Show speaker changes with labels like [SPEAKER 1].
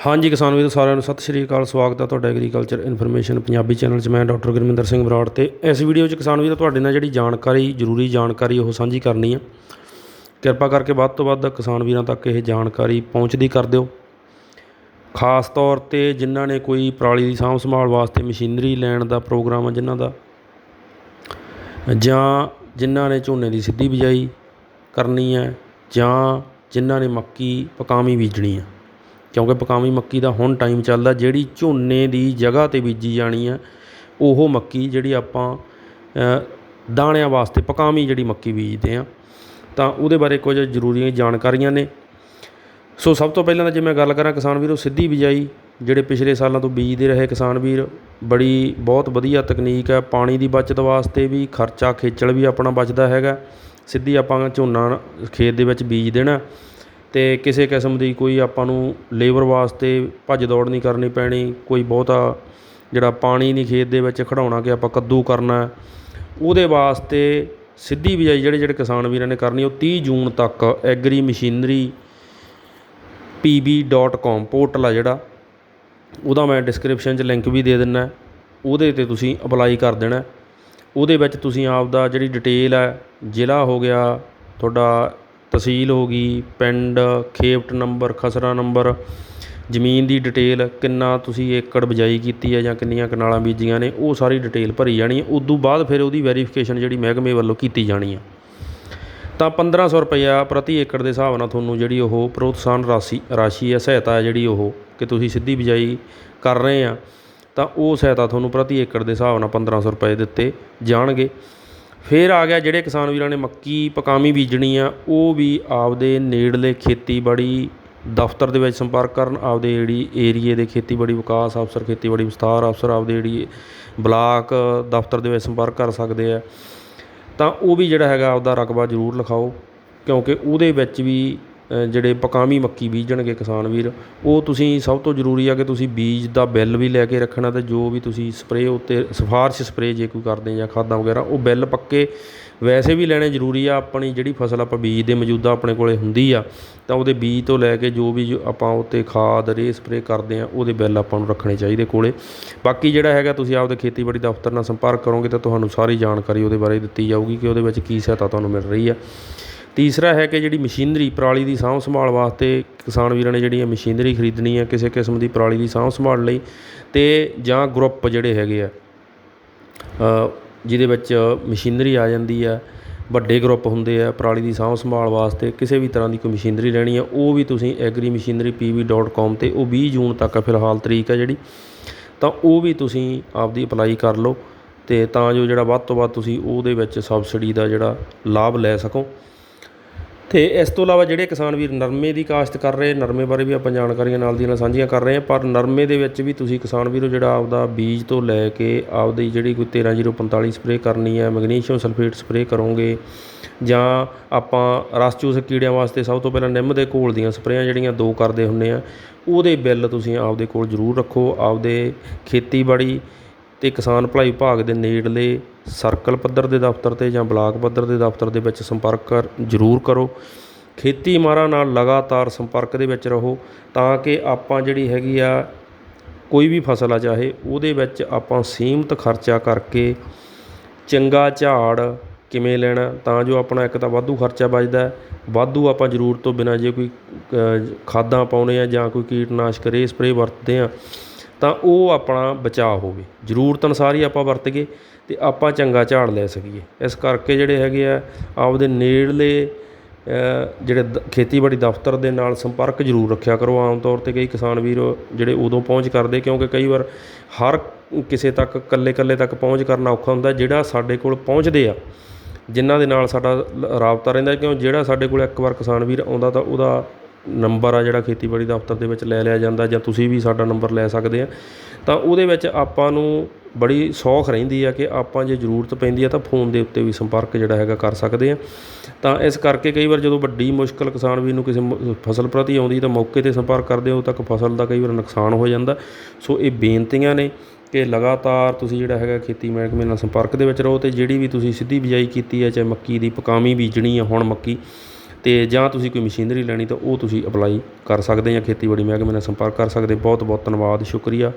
[SPEAKER 1] ਹਾਂਜੀ ਕਿਸਾਨ ਵੀਰੋ, ਸਾਰਿਆਂ ਨੂੰ ਸਤਿ ਸ਼੍ਰੀ ਅਕਾਲ, ਸਵਾਗਤ ਹੈ ਤੁਹਾਡਾ ਐਗਰੀਕਲਚਰ ਇਨਫੋਰਮੇਸ਼ਨ ਪੰਜਾਬੀ ਚੈਨਲ 'ਚ। ਮੈਂ ਡਾਕਟਰ ਗੁਰਮਿੰਦਰ ਸਿੰਘ ਬਰਾੜ ਤੇ ਇਸ ਵੀਡੀਓ 'ਚ ਕਿਸਾਨ ਵੀਰੋ, ਤੁਹਾਡੇ ਨਾਲ ਜਿਹੜੀ ਜਾਣਕਾਰੀ, ਜ਼ਰੂਰੀ ਜਾਣਕਾਰੀ ਉਹ ਸਾਂਝੀ ਕਰਨੀ ਆ। ਕਿਰਪਾ ਕਰਕੇ ਵੱਧ ਤੋਂ ਵੱਧ ਕਿਸਾਨ ਵੀਰਾਂ ਤੱਕ ਇਹ ਜਾਣਕਾਰੀ ਪਹੁੰਚਦੀ ਕਰ ਦਿਓ। ਖਾਸ ਤੌਰ ਤੇ ਜਿਨ੍ਹਾਂ ਨੇ ਕੋਈ ਪਰਾਲੀ ਦੀ ਸਾਂਭ ਸੰਭਾਲ ਵਾਸਤੇ ਮਸ਼ੀਨਰੀ ਲੈਣ ਦਾ ਪ੍ਰੋਗਰਾਮ ਆ ਜਿਨ੍ਹਾਂ ਦਾ, ਜਾਂ ਜਿਨ੍ਹਾਂ ਨੇ ਝੋਨੇ ਦੀ ਸਿੱਧੀ ਬਿਜਾਈ ਕਰਨੀ ਹੈ ਜਾਂ ਜਿਨ੍ਹਾਂ ਨੇ ਮੱਕੀ ਪਕਾਵੀਂ ਬੀਜਣੀ ਹੈ ਕਿਉਂਕਿ ਪਕਾਵੀਂ ਮੱਕੀ ਦਾ ਹੁਣ ਟਾਈਮ ਚੱਲਦਾ, ਜਿਹੜੀ ਝੋਨੇ ਦੀ ਜਗ੍ਹਾ ਤੇ ਬੀਜੀ ਜਾਣੀ ਆ, ਉਹ ਮੱਕੀ ਜਿਹੜੀ ਆਪਾਂ ਦਾਣਿਆਂ ਵਾਸਤੇ ਪਕਾਵੀਂ ਜਿਹੜੀ ਮੱਕੀ ਬੀਜਦੇ ਹਾਂ ਤਾਂ ਉਹਦੇ ਬਾਰੇ ਕੁਝ ਜ਼ਰੂਰੀ ਜਾਣਕਾਰੀਆਂ ਨੇ। ਸੋ ਸਭ ਤੋਂ ਪਹਿਲਾਂ ਤਾਂ ਜੇ ਮੈਂ ਗੱਲ ਕਰਾਂ ਕਿਸਾਨ ਵੀਰੋ, ਸਿੱਧੀ ਬਿਜਾਈ, ਜਿਹੜੇ ਪਿਛਲੇ ਸਾਲਾਂ ਤੋਂ ਬੀਜਦੇ ਰਹੇ ਕਿਸਾਨ ਵੀਰ, ਬੜੀ, ਬਹੁਤ ਵਧੀਆ ਤਕਨੀਕ ਹੈ ਪਾਣੀ ਦੀ ਬਚਤ ਵਾਸਤੇ ਵੀ ਖਰਚਾ ਖੇਚਲ ਵੀ ਆਪਣਾ ਬਚਦਾ ਹੈਗਾ। ਸਿੱਧੀ ਆਪਾਂ ਝੋਨਾ ਖੇਤ ਦੇ ਵਿੱਚ ਬੀਜ ਦੇਣਾ। ਅਤੇ ਕਿਸੇ ਕਿਸਮ ਦੀ ਕੋਈ ਆਪਾਂ ਨੂੰ ਲੇਬਰ ਵਾਸਤੇ ਭੱਜ ਦੌੜ ਨਹੀਂ ਕਰਨੀ ਪੈਣੀ, ਕੋਈ ਬਹੁਤਾ ਜਿਹੜਾ ਪਾਣੀ ਨਹੀਂ ਖੇਤ ਦੇ ਵਿੱਚ ਖੜਾਉਣਾ ਕਿ ਆਪਾਂ ਕੱਦੂ ਕਰਨਾ ਉਹਦੇ ਵਾਸਤੇ ਸਿੱਧੀ ਬਿਜਾਈ ਜਿਹੜੇ ਜਿਹੜੇ ਕਿਸਾਨ ਵੀਰਾਂ ਨੇ ਕਰਨੀ, ਉਹ ਤੀਹ ਜੂਨ ਤੱਕ agri machinery PB dot com portal ਆ ਜਿਹੜਾ, ਉਹਦਾ ਮੈਂ ਡਿਸਕ੍ਰਿਪਸ਼ਨ 'ਚ ਲਿੰਕ ਵੀ ਦੇ ਦਿੰਦਾ ਉਹਦੇ ਤੇ ਤੁਸੀਂ ਅਪਲਾਈ ਕਰ ਦੇਣਾ ਉਹਦੇ ਵਿੱਚ ਤੁਸੀਂ ਆਪਦਾ ਜਿਹੜੀ ਡਿਟੇਲ ਹੈ, ਜ਼ਿਲ੍ਹਾ ਹੋ ਗਿਆ, ਤੁਹਾਡਾ ਤਹਿਸੀਲ ਹੋ ਗਈ, ਪਿੰਡ ਖੇਪਟ ਨੰਬਰ, ਖਸਰਾ ਨੰਬਰ, ਜ਼ਮੀਨ ਦੀ ਡਿਟੇਲ, ਕਿੰਨਾ ਤੁਸੀਂ ਏਕੜ ਬਿਜਾਈ ਕੀਤੀ ਹੈ ਜਾਂ ਕਿੰਨੀਆਂ ਕਨਾਲਾਂ ਬੀਜੀਆਂ ਨੇ, ਉਹ ਸਾਰੀ ਡਿਟੇਲ ਭਰੀ ਜਾਣੀ ਹੈ। ਉਦੋਂ ਬਾਅਦ ਫਿਰ ਉਹਦੀ ਵੈਰੀਫਿਕੇਸ਼ਨ ਜਿਹੜੀ ਮਹਿਕਮੇ ਵੱਲੋਂ ਕੀਤੀ ਜਾਣੀ ਹੈ। ਤਾਂ 1500 ਰੁਪਇਆ ਪ੍ਰਤੀ ਏਕੜ ਦੇ ਹਿਸਾਬ ਨਾਲ ਤੁਹਾਨੂੰ ਜਿਹੜੀ ਉਹ ਪ੍ਰੋਤਸਾਹਨ ਰਾਸ਼ੀ ਰਾਸ਼ੀ ਹੈ, ਸਹਾਇਤਾ ਹੈ ਜਿਹੜੀ ਉਹ ਕਿ ਤੁਸੀਂ ਸਿੱਧੀ ਬਿਜਾਈ ਕਰ ਰਹੇ ਆ ਤਾਂ ਉਹ ਸਹਾਇਤਾ ਤੁਹਾਨੂੰ ਪ੍ਰਤੀ ਏਕੜ ਦੇ ਹਿਸਾਬ ਨਾਲ 1500 ਰੁਪਏ ਦਿੱਤੇ ਜਾਣਗੇ। ਫਿਰ ਆ ਗਿਆ ਜਿਹੜੇ ਕਿਸਾਨ ਵੀਰਾਂ ਨੇ ਮੱਕੀ ਪਕਾਮੀ ਬੀਜਣੀ ਆ, ਉਹ ਵੀ ਆਪਦੇ ਨੇੜਲੇ ਖੇਤੀਬਾੜੀ ਦਫ਼ਤਰ ਦੇ ਵਿੱਚ ਸੰਪਰਕ ਕਰਨ, ਆਪਦੇ ਜਿਹੜੀ ਏਰੀਏ ਦੇ ਖੇਤੀਬਾੜੀ ਵਿਕਾਸ ਅਫਸਰ, ਖੇਤੀਬਾੜੀ ਵਿਸਥਾਰ ਅਫਸਰ, ਆਪਦੇ ਜਿਹੜੀ ਬਲਾਕ ਦਫ਼ਤਰ ਦੇ ਵਿੱਚ ਸੰਪਰਕ ਕਰ ਸਕਦੇ ਆ। ਤਾਂ ਉਹ ਵੀ ਜਿਹੜਾ ਹੈਗਾ ਆਪਦਾ ਰਕਬਾ ਜ਼ਰੂਰ ਲਿਖਾਓ, ਕਿਉਂਕਿ ਉਹਦੇ ਵਿੱਚ ਵੀ ਜਿਹੜੇ ਪਕਾਵੀ ਮੱਕੀ ਬੀਜਣਗੇ ਕਿਸਾਨ ਵੀਰ, ਉਹ ਤੁਸੀਂ ਸਭ ਤੋਂ ਜ਼ਰੂਰੀ ਆ ਕਿ ਤੁਸੀਂ ਬੀਜ ਦਾ ਬਿੱਲ ਵੀ ਲੈ ਕੇ ਰੱਖਣਾ ਅਤੇ ਜੋ ਵੀ ਤੁਸੀਂ ਸਪਰੇਅ ਉੱਤੇ, ਸਿਫਾਰਸ਼ ਸਪਰੇਅ ਜੇ ਕੋਈ ਕਰਦੇ ਜਾਂ ਖਾਦਾਂ ਵਗੈਰਾ, ਉਹ ਬਿੱਲ ਪੱਕੇ ਵੈਸੇ ਵੀ ਲੈਣੇ ਜ਼ਰੂਰੀ ਆ, ਆਪਣੀ ਜਿਹੜੀ ਫਸਲ ਆਪਾਂ ਬੀਜਦੇ ਮੌਜੂਦਾ ਆਪਣੇ ਕੋਲੇ ਹੁੰਦੀ ਆ, ਤਾਂ ਉਹਦੇ ਬੀਜ ਤੋਂ ਲੈ ਕੇ ਜੋ ਵੀ ਜੋ ਆਪਾਂ ਉੱਤੇ ਖਾਦ, ਰੇ ਸਪਰੇਅ ਕਰਦੇ ਆ, ਉਹਦੇ ਬਿੱਲ ਆਪਾਂ ਨੂੰ ਰੱਖਣੇ ਚਾਹੀਦੇ ਕੋਲੇ। ਬਾਕੀ ਜਿਹੜਾ ਹੈਗਾ ਤੁਸੀਂ ਆਪਦੇ ਖੇਤੀਬਾੜੀ ਦਫ਼ਤਰ ਨਾਲ ਸੰਪਰਕ ਕਰੋਗੇ ਤਾਂ ਤੁਹਾਨੂੰ ਸਾਰੀ ਜਾਣਕਾਰੀ ਉਹਦੇ ਬਾਰੇ ਦਿੱਤੀ ਜਾਊਗੀ ਕਿ ਉਹਦੇ ਵਿੱਚ ਕੀ ਸਹਾਇਤਾ ਤੁਹਾਨੂੰ ਮਿਲ ਰਹੀ ਆ। ਤੀਸਰਾ ਹੈ ਕਿ ਜਿਹੜੀ ਮਸ਼ੀਨਰੀ ਪਰਾਲੀ ਦੀ ਸਾਂਭ ਸੰਭਾਲ ਵਾਸਤੇ ਕਿਸਾਨ ਵੀਰਾਂ ਨੇ ਜਿਹੜੀ ਜਿਹੜੀਆਂ ਮਸ਼ੀਨਰੀ ਖਰੀਦਣੀ ਹੈ ਕਿਸੇ ਕਿਸਮ ਦੀ ਪਰਾਲੀ ਦੀ ਸਾਂਭ ਸੰਭਾਲ ਲਈ ਅਤੇ ਜਾਂ ਗਰੁੱਪ ਜਿਹੜੇ ਹੈਗੇ ਆ ਜਿਹਦੇ ਵਿੱਚ ਮਸ਼ੀਨਰੀ ਆ ਜਾਂਦੀ ਆ, ਵੱਡੇ ਗਰੁੱਪ ਹੁੰਦੇ ਆ ਪਰਾਲੀ ਦੀ ਸਾਂਭ ਸੰਭਾਲ ਵਾਸਤੇ, ਕਿਸੇ ਵੀ ਤਰ੍ਹਾਂ ਦੀ ਕੋਈ ਮਸ਼ੀਨਰੀ ਲੈਣੀ ਆ, ਉਹ ਵੀ ਤੁਸੀਂ ਐਗਰੀ ਮਸ਼ੀਨਰੀ pv.com ਤੇ ਉਹ 20 ਜੂਨ ਤੱਕ ਫਿਲਹਾਲ ਤਰੀਕ ਆ ਜਿਹੜੀ, ਤਾਂ ਉਹ ਵੀ ਤੁਸੀਂ ਆਪਦੀ ਅਪਲਾਈ ਕਰ ਲਓ ਤੇ ਤਾਂ ਜੋ ਜਿਹੜਾ ਵੱਧ ਤੋਂ ਵੱਧ ਤੁਸੀਂ ਉਹਦੇ ਵਿੱਚ ਸਬਸਿਡੀ ਦਾ ਜਿਹੜਾ ਲਾਭ ਲੈ ਸਕੋ। ਤੇ ਇਸ ਤੋਂ ਇਲਾਵਾ ਜਿਹੜੇ ਕਿਸਾਨ ਵੀਰ ਨਰਮੇ ਦੀ ਕਾਸ਼ਤ ਕਰ ਰਹੇ, ਨਰਮੇ ਬਾਰੇ ਵੀ ਆਪਾਂ ਜਾਣਕਾਰੀਆਂ ਨਾਲ ਦੀ ਨਾਲ ਸਾਂਝੀਆਂ ਕਰ ਰਹੇ ਹਾਂ, ਪਰ ਨਰਮੇ ਦੇ ਵਿੱਚ ਵੀ ਤੁਸੀਂ ਕਿਸਾਨ ਵੀਰੋ ਜਿਹੜਾ ਆਪਦਾ ਬੀਜ ਤੋਂ ਲੈ ਕੇ ਆਪਦੀ ਜਿਹੜੀ ਕੋਈ 13045 ਸਪਰੇਅ ਕਰਨੀ ਹੈ, ਮੈਗਨੀਸ਼ੀਅਮ ਸਲਫੇਟ ਸਪਰੇਅ ਕਰੋਗੇ, ਜਾਂ ਆਪਾਂ ਰਸ ਚੂਸ ਕੀੜਿਆਂ ਵਾਸਤੇ ਸਭ ਤੋਂ ਪਹਿਲਾਂ ਨਿੰਮ ਦੇ ਘੋਲ ਦੀਆਂ ਸਪਰੇਆਂ ਜਿਹੜੀਆਂ ਦੋ ਕਰਦੇ ਹੁੰਨੇ ਆ, ਉਹਦੇ ਬਿੱਲ ਤੁਸੀਂ ਆਪਦੇ ਕੋਲ ਜ਼ਰੂਰ ਰੱਖੋ, ਆਪਦੇ ਖੇਤੀਬਾੜੀ ਅਤੇ ਕਿਸਾਨ ਭਲਾਈ ਵਿਭਾਗ ਦੇ ਨੇੜਲੇ ਸਰਕਲ ਪੱਧਰ ਦੇ ਦਫ਼ਤਰ ਤੇ ਜਾਂ ਬਲਾਕ ਪੱਧਰ ਦੇ ਦਫ਼ਤਰ ਦੇ ਵਿੱਚ ਸੰਪਰਕ ਕਰ, ਜ਼ਰੂਰ ਕਰੋ। ਖੇਤੀ ਮਾਰਾਂ ਨਾਲ ਲਗਾਤਾਰ ਸੰਪਰਕ ਦੇ ਵਿੱਚ ਰਹੋ ਤਾਂ ਕਿ ਆਪਾਂ ਜਿਹੜੀ ਹੈਗੀ ਆ ਕੋਈ ਵੀ ਫਸਲ ਆ ਚਾਹੇ ਉਹਦੇ ਵਿੱਚ ਆਪਾਂ ਸੀਮਤ ਖਰਚਾ ਕਰਕੇ ਚੰਗਾ ਝਾੜ ਕਿਵੇਂ ਲੈਣਾ, ਤਾਂ ਜੋ ਆਪਣਾ ਇੱਕ ਤਾਂ ਵਾਧੂ ਖਰਚਾ ਬਚਦਾ, ਵਾਧੂ ਆਪਾਂ ਜ਼ਰੂਰਤ ਤੋਂ ਬਿਨਾਂ ਜੇ ਕੋਈ ਖਾਦਾਂ ਪਾਉਣੇ ਆ ਜਾਂ ਕੋਈ ਕੀਟਨਾਸ਼ਕ ਰੇ ਸਪਰੇਅ ਵਰਤਦੇ ਆ ਤਾਂ ਉਹ ਆਪਣਾ ਬਚਾਅ ਹੋਵੇ। ਜ਼ਰੂਰਤ ਅਨੁਸਾਰ ਹੀ ਆਪਾਂ ਵਰਤੀਏ ਅਤੇ ਆਪਾਂ ਚੰਗਾ ਝਾੜ ਲੈ ਸਕੀਏ। ਇਸ ਕਰਕੇ ਜਿਹੜੇ ਹੈਗੇ ਆ, ਆਪਦੇ ਨੇੜਲੇ ਜਿਹੜੇ ਦ- ਖੇਤੀਬਾੜੀ ਦਫ਼ਤਰ ਦੇ ਨਾਲ ਸੰਪਰਕ ਜ਼ਰੂਰ ਰੱਖਿਆ ਕਰੋ ਆਮ ਤੌਰ ਤੇ ਕਈ ਕਿਸਾਨ ਵੀਰ ਜਿਹੜੇ ਉਦੋਂ ਪਹੁੰਚ ਕਰਦੇ ਕਿਉਂਕਿ ਕਈ ਵਾਰ ਹਰ ਕਿਸੇ ਤੱਕ, ਇਕੱਲੇ ਇਕੱਲੇ ਤੱਕ ਪਹੁੰਚ ਕਰਨਾ ਔਖਾ ਹੁੰਦਾ, ਜਿਹੜਾ ਸਾਡੇ ਕੋਲ ਪਹੁੰਚਦੇ ਆ, ਜਿਨ੍ਹਾਂ ਦੇ ਨਾਲ ਸਾਡਾ ਰਾਬਤਾ ਰਹਿੰਦਾ ਕਿਉਂ, ਜਿਹੜਾ ਸਾਡੇ ਕੋਲ ਇੱਕ ਵਾਰ ਕਿਸਾਨ ਵੀਰ ਆਉਂਦਾ ਤਾਂ ਉਹਦਾ ਨੰਬਰ ਆ ਜਿਹੜਾ ਖੇਤੀਬਾੜੀ ਦਫ਼ਤਰ ਦੇ ਵਿੱਚ ਲੈ ਲਿਆ ਜਾਂਦਾ ਜਾਂ ਤੁਸੀਂ ਵੀ ਸਾਡਾ ਨੰਬਰ ਲੈ ਸਕਦੇ ਆ, ਤਾਂ ਉਹਦੇ ਵਿੱਚ ਆਪਾਂ ਨੂੰ ਬੜੀ ਸੌਖ ਰਹਿੰਦੀ ਆ ਕਿ ਆਪਾਂ ਜੇ ਜ਼ਰੂਰਤ ਪੈਂਦੀ ਆ ਤਾਂ ਫੋਨ ਦੇ ਉੱਤੇ ਵੀ ਸੰਪਰਕ ਜਿਹੜਾ ਹੈਗਾ ਕਰ ਸਕਦੇ ਆ। ਤਾਂ ਇਸ ਕਰਕੇ ਕਈ ਵਾਰ ਜਦੋਂ ਵੱਡੀ ਮੁਸ਼ਕਲ ਕਿਸਾਨ ਵੀਰ ਨੂੰ ਕਿਸੇ ਫਸਲ ਪ੍ਰਤੀ ਆਉਂਦੀ ਤਾਂ ਮੌਕੇ ਤੇ ਸੰਪਰਕ ਕਰਦੇ ਹੋ ਤੱਕ ਫਸਲ ਦਾ ਕਈ ਵਾਰ ਨੁਕਸਾਨ ਹੋ ਜਾਂਦਾ। ਸੋ ਇਹ ਬੇਨਤੀਆਂ ਨੇ ਕਿ ਲਗਾਤਾਰ ਤੁਸੀਂ ਜਿਹੜਾ ਹੈਗਾ ਖੇਤੀ ਮਹਿਕਮੇ ਨਾਲ ਸੰਪਰਕ ਦੇ ਵਿੱਚ ਰਹੋ ਤੇ ਜਿਹੜੀ ਵੀ ਤੁਸੀਂ ਸਿੱਧੀ ਬਿਜਾਈ ਕੀਤੀ ਹੈ ਚਾਹੇ ਮੱਕੀ ਦੀ ਪਕਾਮੀ ਬੀਜਣੀ ਆ, ਹੁਣ ਮੱਕੀ ਅਤੇ ਜਾਂ ਤੁਸੀਂ ਕੋਈ ਮਸ਼ੀਨਰੀ ਲੈਣੀ ਤਾਂ ਉਹ ਤੁਸੀਂ ਅਪਲਾਈ ਕਰ ਸਕਦੇ ਜਾਂ ਖੇਤੀਬਾੜੀ ਮਹਿਕਮੇ ਨਾਲ ਸੰਪਰਕ ਕਰ ਸਕਦੇ। ਬਹੁਤ ਬਹੁਤ ਧੰਨਵਾਦ, ਸ਼ੁਕਰੀਆ।